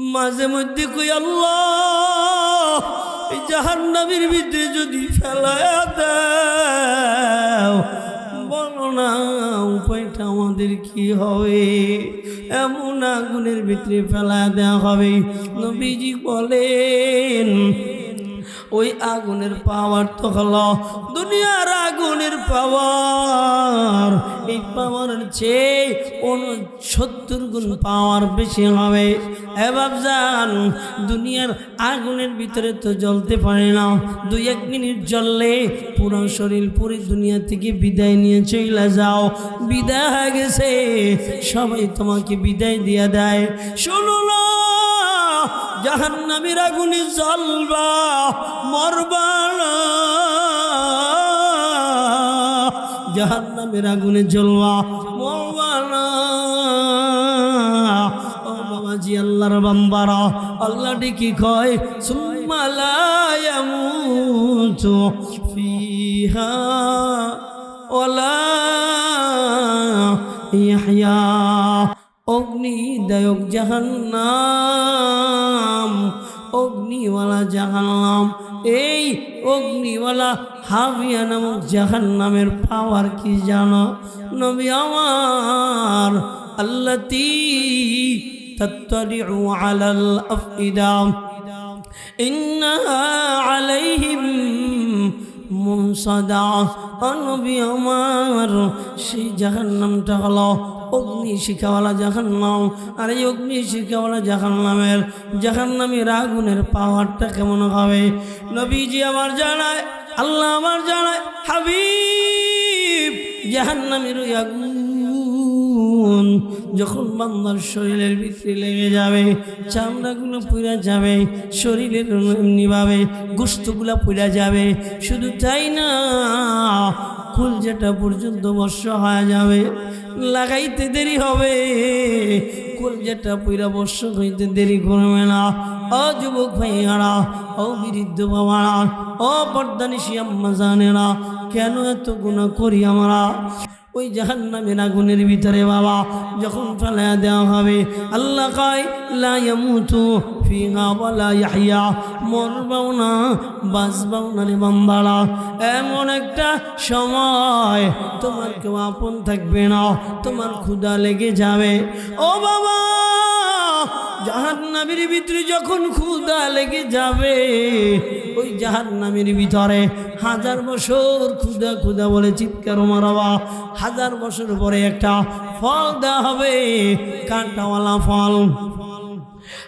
মাঝে মধ্যে কই, আল্লাহ, এই জাহান্নামের ভিতরে যদি ফেলা দাও, বলো না, উপায়টা আমাদের কি হবে? এমন আগুনের ভিতরে ফেলা দেওয়া হবে। নবীজি বলেন ওই আগুনের পাওয়ার তো হলো দুনিয়ার আগুনের পাওয়ার এই পাওয়ারের চেয়ে সত্তর গুণ পাওয়ার বেশি হবে। এবার যান দুনিয়ার আগুনের ভিতরে তো জ্বলতে পারে না। দুই এক মিনিট জ্বললে পুরো শরীর, পুরো দুনিয়া থেকে বিদায় নিয়ে চলে যাও। বিদায় গেছে, সবাই তোমাকে বিদায় দিয়ে দেয়। শোনো না জাহান্নামের আগুনে জ্বলবা, মরবা জাহান্নামের আগুনে জ্বলবা, মরবা না। ও বাবাজি আল্লাহর বাম্বারা আল্লাহ ডেকে কয় সুম্মালায়ামুতু ফিহা ওলা ইয়াহইয়া অগ্নিদায়ক জাহান্নাম। অগ্নিওয়ালা জাহান্নাম এই অগ্নিওয়ালা হাবিয়া নামক জাহান্নামের পাওয়ার কি জানো নবী আমার আল্লাতি تطلع على الأفئدة إنها عليهم মুনসাদা অনবী আমার সেই জাহান্নামটা হলো অগ্নি শিখাওয়ালা জাহান্নাম আর এই অগ্নি শিখাওয়ালা জাহান্নামের জাহান্নামের আগুনের পাওয়ারটা কেমন হবে? নবীজি আমার জানায়, আল্লাহ আমার জানায়, হাবিব, জাহান্নামের ওই আগুন যখন বান্দার শরীরের ভিতরে লেগে যাবে, চামড়াগুলো পুড়া যাবে, শরীরের এমনিভাবে গোস্তগুলো পুড়া যাবে, শুধু তাই না কুল যেটা পর্যন্ত বর্ষ হয়ে যাবে, লাগাইতে দেরি হবে। কুল যেটা পুরা বর্ষ হইতে দেরি করবে না। ও যুবক ভাইয়ারা, ও বৃদ্ধ বাবারা, ও পর্দানিসি আম্মা জানেরা, কেন এত গুণা করি আমরা? ওই জাহান্নামের আগুনের ভিতরে বাবা, যখন ফেলা দেওয়া হবে, আল্লাহ কয়, লা ইয়ামুতু ফিহা ওয়ালা ইয়াহইয়া মরবাও না, বাঁচবাও না রে বান্দারা। এমন একটা সময় তোমার কেউ আপন থাকবে না, তোমার ক্ষুদা লেগে যাবে। ও বাবা! জাহান্নামের ভিতরে যখন ক্ষুদা লেগে যাবে, ওই জাহান্নামের ভিতরে হাজার বছর ক্ষুদা ক্ষুদা বলে চিৎকার মারাবা হাজার বছর পরে একটা ফল দেওয়া হবে, কাঁটাওয়ালা ফল।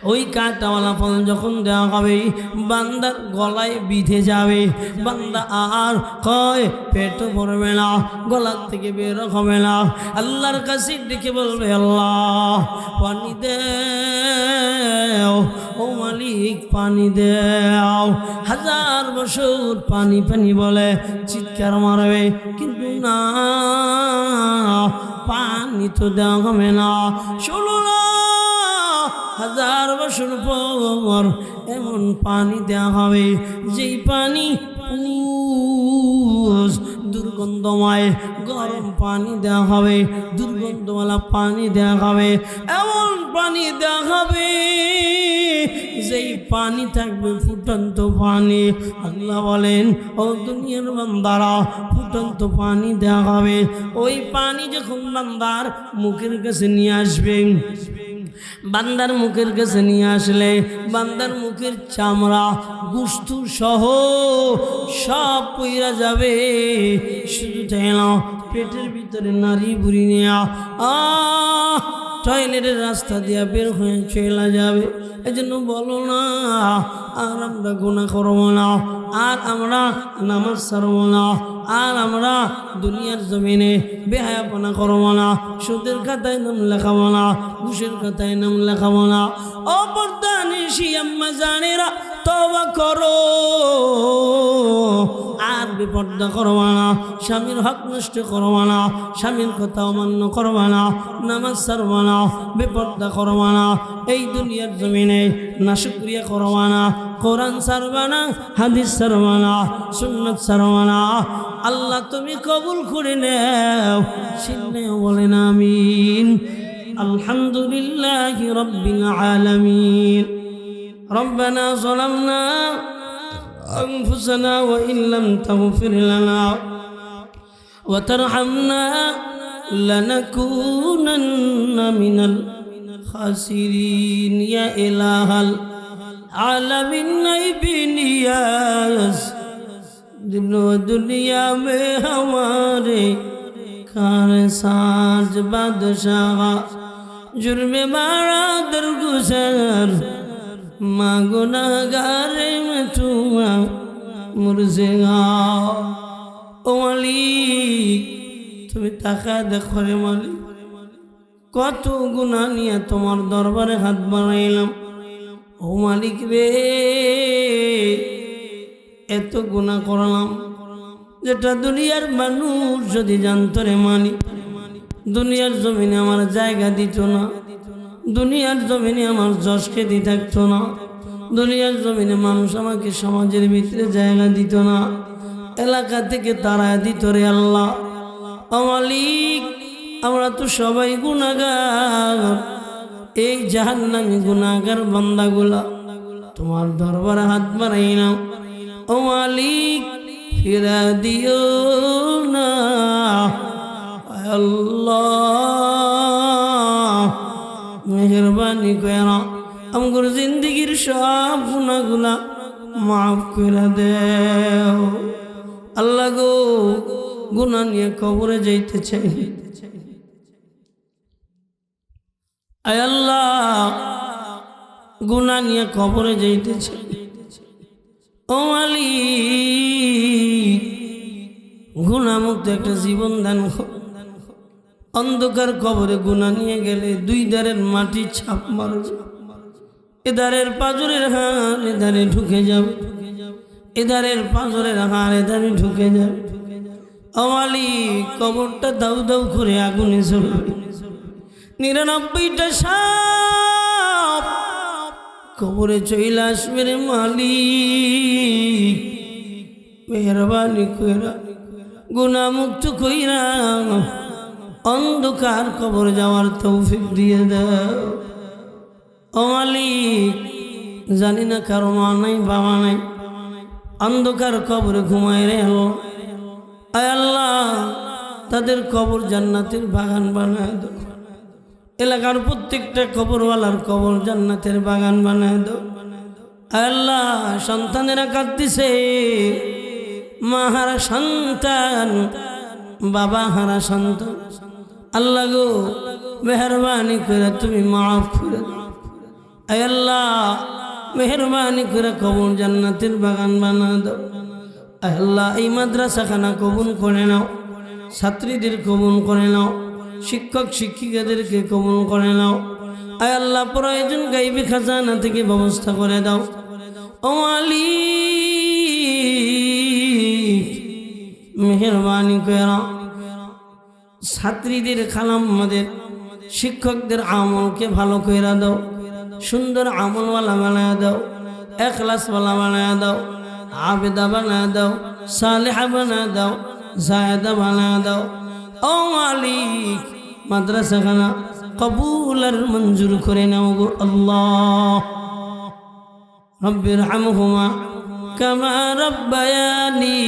ওই কাঁটাওয়ালা ফল যখন দেওয়া হবে বান্দার গলায় বিধে যাবে। বান্দা আর কয়, পেট ভরবে না, গলার থেকে বের হবে না। আল্লাহর কাছে ডেকে বলবে, আল্লাহ, পানি দেও, ও মালিক, পানি দেও। হাজার বছর পানি পানি বলে, চিৎকার মারবে। কিন্তু না, পানি তো দেওয়া হবে না। না হাজার বছর পর এমন পানি দেওয়া হবে, যেই পানি দুর্গন্ধময় গরম পানি দেওয়া হবে, দুর্গন্ধওয়ালা পানি দেওয়া হবে, এমন পানি দেওয়া হবে, যেই পানি থাকবে ফুটন্ত পানি। আল্লাহ বলেন, ও দুনিয়ার বান্দারা, ফুটন্ত পানি দেওয়া হবে। ওই পানি যখন বান্দার মুখের কাছে নিয়ে আসবে বান্দার মুখের কাছে নিয়ে আসলে বান্দার মুখের চামড়া, গুস্তু সহ সব পইরা যাবে। শুধু তাই পেটের ভিতরে নারী বুড়ি নেয়া, আহ! টয়লেটের রাস্তা দিয়ে বের হয়ে চলে যাবে। এই জন্য বলো না, আর আমরা গুণা করব না, আর আমরা নামাজ সারবো না, আর আমরা দুনিয়ার জমিনে বেহায়াপনা করব না, সুদের খাতায় নাম লেখাবো না, ঘুষের খাতায় নাম লেখাবো না। অপরদানিসি আম্মা জানেরা তবা করো। বিপর্দা করবা না স্বামীর হক নষ্ট করবা না স্বামীর কথা অমান্য করবা না নামাজ সারবা না বিপর্দা করবা না এই দুনিয়ার জমিনে না শুক্রিয়া করবা না কোরআন সারবা না হাদিস সারবা না সুন্নত সারবা না আল্লাহ তুমি কবুল করে নেও সিন্নেও বলেন আমিন الحمد لله رب العالمين ربنا ظلمنا أنفسنا وإن لم تغفر لنا وترحمنا لنكونن من الخاسرين. يا إله العالمين ابن ياس دنو دنیا میں ہمارے کارساز بادشاہ جرم مارا درگزر. মাগুনাগারে মেটুয়া মুরজেগা ও মালিক, তুমি টাকা দেখো রে মালিক। কত গুণা নিয়ে তোমার দরবারে হাত বানাইলাম ও মালিক রে, এত গুণা করলাম। যেটা দুনিয়ার মানুষ যদি জানতো রে মালিক, দুনিয়ার জমিনে আমার জায়গা দিত না। দুনিয়ার জমিনে আমার যশ খেতে থাকতো না। দুনিয়ার জমিনে মানুষ আমাকে সমাজের ভিতরে জায়গা দিত না। এলাকা থেকে তারা দিত রে আল্লাহ। মালিক, আমরা তো সবাই গুণাগার এই জাহান্নামী গুণাগার বান্দাগুলা, তোমার দরবারে হাত বাড়াই নাও ও মালিক, ফিরা দিও না। আল্লাহ। মেহরবানি করা আমগর জিন্দগির সব গুণাগুলা মাফ করে দেও। আল্লাহ গো গুণা নিয়ে কবরে যাইতে চাই। আয় আল্লাহ গুণা নিয়ে কবরে যাইতে চাই। ও মালিক গুণামুক্ত একটা জীবন দান করো। অন্ধকার কবরে গুণা নিয়ে গেলে দুই দারের মাটি ছাপ মারবে এদারের পাজরের হার এদারে ঢুকে যাবে এদারের পাজরের হার এদারে ঢুকে যাবে আমালি কবরটা দাউ দাউ করে আগুনে চলবে নিরানব্বইটা সাপ কবরে চইলা আসবে রে মালিক। মেহরবানি কইরা গুণামুক্ত কইরা অন্ধকার কবর যাওয়ার তৌফিক দিয়ে দাও। মালিক, জানি না কারও মা নাই, বাবা নাই। অন্ধকার কবরে ঘুমায় রে আল্লাহ। তাদের কবর জান্নাতের বাগান বানায় দাও। এলাকার প্রত্যেকটা কবরওয়ালার কবর জান্নাতের বাগান বানায় আয় আল্লাহ, সন্তানেরা কাঁদতেছে। মা হারা সন্তান, বাবা হারা সন্তান। আল্লাহ গো, মেহরবানি করে তুমি মাফ করে আল্লাহ, মেহরবানি করে কবর জান্নাতের বাগান বানা দাও। আল্লাহ, এই মাদ্রাসাখানা কবুল করে নাও। ছাত্রীদের কবুল করে নাও। শিক্ষক শিক্ষিকাদেরকে কবুল করে নাও। আয় আল্লাহ, প্রয়োজন গাইবি খাজানা থেকে ব্যবস্থা করে দাও। ও মালিক, মেহরবানি করে ছাত্রীদের খালাম্মাদের শিক্ষকদের আমলকে ভালো কইরা দাও, সুন্দর আমলওয়ালা বানায় দাও, এখলাসওয়ালা বানায় দাও, আবেদা বানায় দাও, সালেহা বানায় দাও, জায়দা বানায় দাও। ও মালিক, মাদ্রাসাখানা কবুল আর মঞ্জুর করে নাও গো আল্লাহ। রব্বির হামহুমা কামা রব্বায়ানি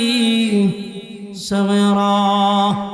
সগরা।